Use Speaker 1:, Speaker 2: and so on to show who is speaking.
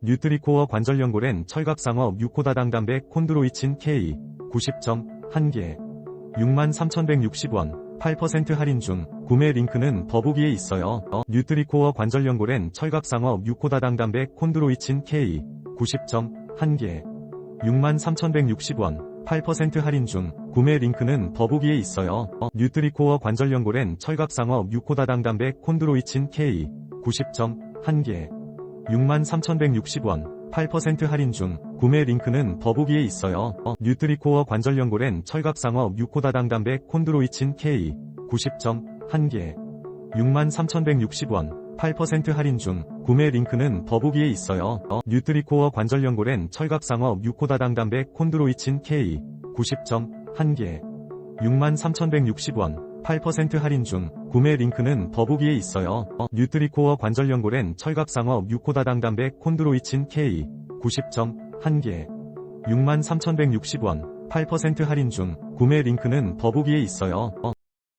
Speaker 1: 뉴트리코어 관절연골엔 철갑상어 뮤코다당 담배 콘드로이친 K 90점 1개 63,160원 8% 할인 중 구매 링크는 더보기에 있어요. 어, 뉴트리코어 관절연골엔 철갑상어 뮤코다당 담배 콘드로이친 K 90점 1개 63,160원 8% 할인 중 구매 링크는 더보기에 있어요. 어, 뉴트리코어 관절연골엔 철갑상어 뮤코다당 담배 콘드로이친 K 90점 1개 63,160원 8% 할인 중 구매 링크는 더보기에 있어요. 어, 뉴트리코어 관절연골엔 철갑상어 뮤코다당 담배 콘드로이친 K 90점 1개 63,160원 8% 할인 중 구매 링크는 더보기에 있어요. 어, 뉴트리코어 관절연골엔 철갑상어 뮤코다당 담배 콘드로이친 K 90점 1개 63,160원 8% 할인 중 구매 링크는 더보기에 있어요. 어, 뉴트리코어 관절 연골엔 철갑상어 뮤코다당 담배 콘드로이친 K 90점 1개 63,160원 8% 할인 중 구매 링크는 더보기에 있어요. 어,